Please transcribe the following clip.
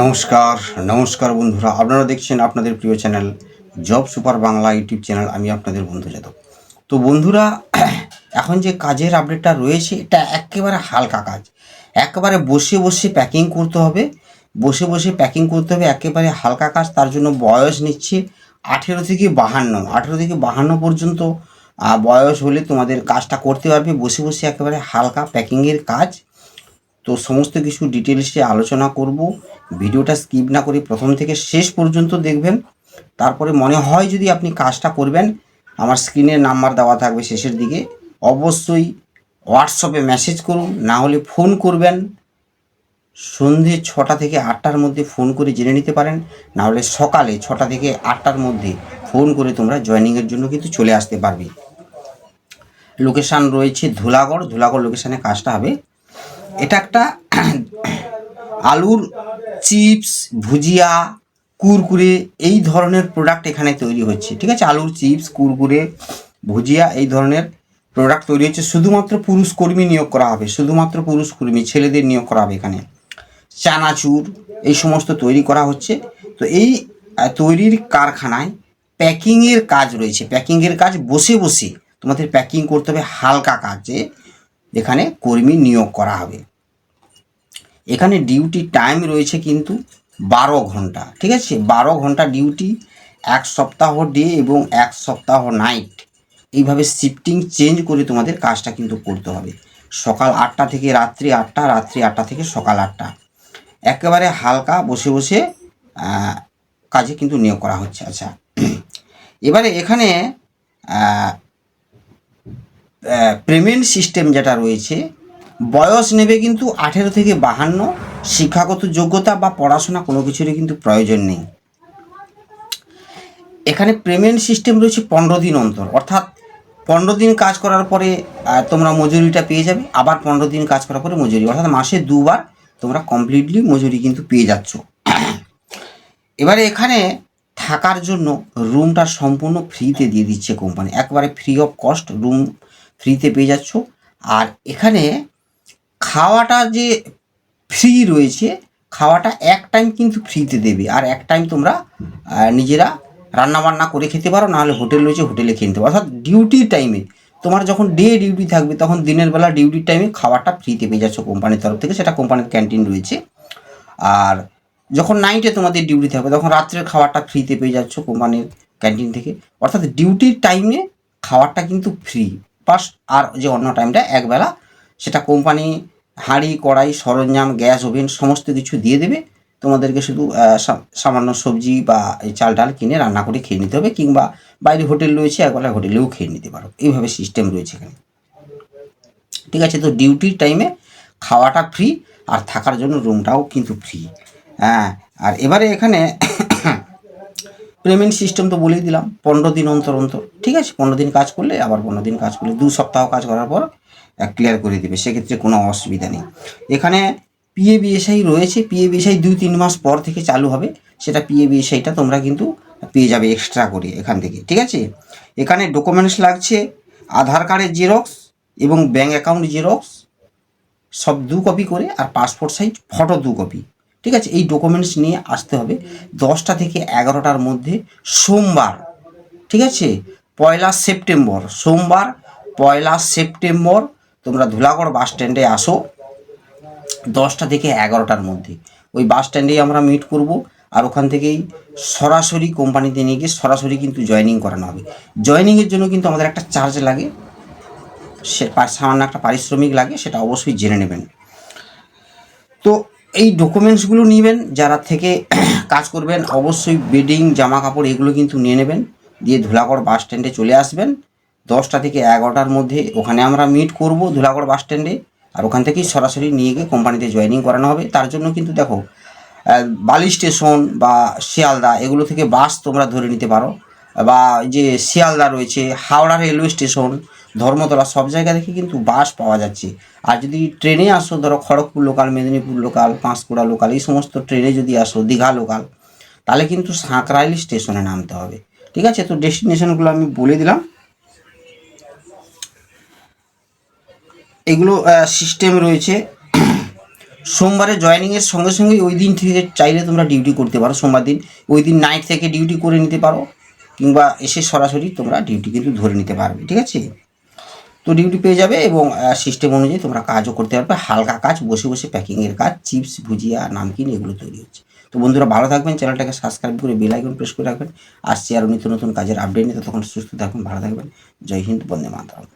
নমস্কার নমস্কার বন্ধুরা। আপনারা দেখছেন আপনাদের প্রিয় channel job super Bangla YouTube channel. আমি আপনাদের বন্ধু যাদব। তো বন্ধুরা, এখন যে কাজের আপডেটটা রয়েছে, এটা একেবারে হালকা কাজ। একেবারে বসে বসে প্যাকিং করতে হবে। বসে বসে প্যাকিং করতে হবে, একেবারে হালকা কাজ। তার জন্য বয়স নিচ্ছে আঠেরো থেকে বাহান্ন। আঠেরো থেকে বাহান্ন পর্যন্ত বয়স হলে তোমাদের কাজটা করতে পারবে। বসে বসে একেবারে হালকা প্যাকিংয়ের কাজ। তো সমস্ত কিছু ডিটেলসে আলোচনা করব। ভিডিওটা স্কিপ না করে প্রথম থেকে শেষ পর্যন্ত দেখবেন। তারপরে মনে হয় যদি আপনি কাজটা করবেন, আমার স্ক্রিনের নাম্বার দেওয়া থাকবে শেষের দিকে। অবশ্যই হোয়াটসঅ্যাপে মেসেজ করুন, না হলে ফোন করবেন। সন্ধে ছটা থেকে আটটার মধ্যে ফোন করে জেনে নিতে পারেন। না হলে সকালে ছটা থেকে আটটার মধ্যে ফোন করে তোমরা জয়েনিংয়ের জন্য কিন্তু চলে আসতে পারবে। লোকেশান রয়েছে ধুলাগড়। ধুলাগড় লোকেশানে কাজটা হবে। এটা একটা আলুর চিপস, ভুজিয়া, কুরকুরে, এই ধরনের প্রোডাক্ট এখানে তৈরি হচ্ছে, ঠিক আছে? আলুর চিপস, কুরকুরে, ভুজিয়া, এই ধরনের প্রোডাক্ট তৈরি হচ্ছে। শুধুমাত্র পুরুষ কর্মী নিয়োগ করা হবে, শুধুমাত্র পুরুষ কর্মী, ছেলেদের নিয়োগ করা হবে এখানে। চানাচুর, এই সমস্ত তৈরি করা হচ্ছে। তো এই তৈরির কারখানায় প্যাকিংয়ের কাজ রয়েছে। প্যাকিংয়ের কাজ বসে বসে তোমাদের প্যাকিং করতে হবে হালকা কাজে। এখানে কর্মী নিয়োগ করা হবে। এখানে ডিউটি টাইম রয়েছে কিন্তু বারো ঘণ্টা, ঠিক আছে? বারো ঘণ্টা ডিউটি এক সপ্তাহ ডে এবং এক সপ্তাহ নাইট এইভাবে শিফটিং চেঞ্জ করে তোমাদের কাজটা কিন্তু করতে হবে। সকাল আটটা থেকে রাত্রি আটটা রাত্রি আটটা থেকে সকাল আটটা। একেবারে হালকা বসে বসে কাজে কিন্তু নিয়োগ করা হচ্ছে। আচ্ছা। এবারে এখানে পেমেন্ট সিস্টেম যেটা রয়েছে, বয়স নেবে কিন্তু আঠেরো থেকে বাহান্ন, শিক্ষাগত যোগ্যতা বা পড়াশোনা কোনো কিছুরই কিন্তু প্রয়োজন নেই। এখানে পেমেন্ট সিস্টেম রয়েছে পনেরো দিন অন্তর, অর্থাৎ পনেরো দিন কাজ করার পরে তোমরা মজুরিটা পেয়ে যাবে, আবার পনেরো দিন কাজ করার পরে মজুরি, অর্থাৎ মাসে দুবার তোমরা কমপ্লিটলি মজুরি কিন্তু পেয়ে যাচ্ছ। এবারে এখানে থাকার জন্য রুমটা সম্পূর্ণ ফ্রিতে দিয়ে দিচ্ছে কোম্পানি একবারে ফ্রি অফ কস্ট রুম ফ্রিতে পেয়ে যাচ্ছ। আর এখানে খাওয়াটা যে ফ্রি রয়েছে, খাওয়াটা এক টাইম কিন্তু ফ্রিতে দেবে। আর এক টাইম তোমরা নিজেরা রান্না বান্না করে খেতে পারো, নাহলে হোটেল রয়েছে হোটেলে খেয়ে নিতে পারো। অর্থাৎ ডিউটির টাইমে তোমার যখন ডে ডিউটি থাকবে, তখন দিনের বেলা ডিউটির টাইমে খাবারটা ফ্রিতে পেয়ে যাচ্ছ কোম্পানির তরফ থেকে। সেটা কোম্পানির ক্যান্টিন রয়েছে। আর যখন নাইটে তোমাদের ডিউটি থাকবে, তখন রাত্রের খাবারটা ফ্রিতে পেয়ে যাচ্ছ কোম্পানির ক্যান্টিন থেকে। অর্থাৎ ডিউটির টাইমে খাবারটা কিন্তু ফ্রি পাস আর যে অন্য টাইমটা একবেলা সেটা কোম্পানি হাঁড়ি, কড়াই, সরঞ্জাম, গ্যাস, ওভেন, সমস্ত কিছু দিয়ে দেবে। তোমাদেরকে শুধু সামান্য সবজি বা চাল ডাল কিনে রান্না করে খেয়ে নিতে হবে, কিংবা বাইরে হোটেল রয়েছে, একবেলা হোটেলেও খেয়ে নিতে পারো। এইভাবে সিস্টেম রয়েছে এখানে। ঠিক আছে, তো ডিউটির টাইমে খাওয়াটা ফ্রি আর থাকার জন্য রুমটাও কিন্তু ফ্রি হ্যাঁ আর এবারে এখানে পেমেন্ট সিস্টেম তো বলেই দিলাম, পনেরো দিন অন্তর অন্তর, ঠিক আছে? পনেরো দিন কাজ করলে, আবার পনেরো দিন কাজ করলে, দু সপ্তাহ কাজ করার পর ক্লিয়ার করে দেবে, সেক্ষেত্রে কোনো অসুবিধা নেই। এখানে পিএ বিএসআই রয়েছে পিএ বিএসআই দুই তিন মাস পর থেকে চালু হবে, সেটা পিএ বিএসআইটা তোমরা কিন্তু পেয়ে যাবে এক্সট্রা করে এখান থেকে, ঠিক আছে? এখানে ডকুমেন্টস লাগছে, আধার কার্ডের জেরক্স এবং ব্যাঙ্ক অ্যাকাউন্ট জেরক্স সব দু কপি করে, আর পাসপোর্ট সাইজ ফটো দু কপি ঠিক আছে? এই ডকুমেন্টস নিয়ে আসতে হবে। দশটা থেকে এগারোটার মধ্যে সোমবার, ঠিক আছে? পয়লা সেপ্টেম্বর, সোমবার, পয়লা সেপ্টেম্বর, তোমরা ধুলাগড় বাস স্ট্যান্ডে আসো। দশটা থেকে এগারোটার মধ্যে। ওই বাস স্ট্যান্ডেই আমরা মিট করব আর ওখান থেকেই সরাসরি কোম্পানিতে নিয়ে গিয়ে সরাসরি কিন্তু জয়েনিং করানো হবে। জয়েনিংয়ের জন্য কিন্তু আমাদের একটা চার্জ লাগে। সে সামান্য একটা পারিশ্রমিক লাগে, সেটা অবশ্যই জেনে নেবেন। তো এই ডকুমেন্টসগুলো নেবেন, যারা থেকে কাজ করবেন, অবশ্যই বেডিং জামা কাপড় এগুলো কিন্তু নিয়ে নেবেন। দিয়ে ধুলাগড় বাস স্ট্যান্ডে চলে আসবেন। দশটা থেকে এগারোটার মধ্যে ওখানে আমরা মিট করব ধুলাগড় বাস স্ট্যান্ডে আর ওখান থেকেই সরাসরি নিয়ে গিয়ে কোম্পানিতে জয়েনিং করানো হবে। তার জন্য কিন্তু দেখো বালি স্টেশন বা শিয়ালদা এগুলো থেকে বাস তোমরা ধরে নিতে পারো। বা যে শিয়ালদা রয়েছে, হাওড়া রেলওয়ে স্টেশন ধর্মতলা সব জায়গা থেকে কিন্তু বাস পাওয়া যাচ্ছে। আর যদি ট্রেনে আসো, ধরো Kharagpur local Medinipur local Panskura local এই সমস্ত ট্রেনে যদি আসো, দীঘা লোকাল তাহলে কিন্তু সাঁকরাইল স্টেশনে নামতে হবে। ঠিক আছে? তো ডেস্টিনেশনগুলো আমি বলে দিলাম। এগুলো সিস্টেম রয়েছে। সোমবারে জয়েনিংয়ের সঙ্গে সঙ্গে ওই দিন থেকে চাইলে তোমরা ডিউটি করতে পারো, সোমবার দিন। ওই দিন নাইট থেকে ডিউটি করে নিতে পারো, কিংবা এসে সরাসরি তোমরা ডিউটি কিন্তু ধরে নিতে পারবে। ঠিক আছে? তো ডিউটি পেয়ে যাবে এবং সিস্টেম অনুযায়ী তোমরা কাজও করতে পারবে। হালকা কাজ, বসে বসে প্যাকিংয়ের কাজ চিপস ভুজিয়া, নামকিন এগুলো তৈরি হচ্ছে। তো বন্ধুরা ভালো থাকবেন চ্যানেলটাকে সাবস্ক্রাইব করে বেল আইকন প্রেস করে রাখবেন। আসছে আরও নিত্য নতুন কাজের আপডেট নিতে তখন সুস্থ থাকবেন ভালো থাকবেন। জয় হিন্দ, বন্দে মাতরম।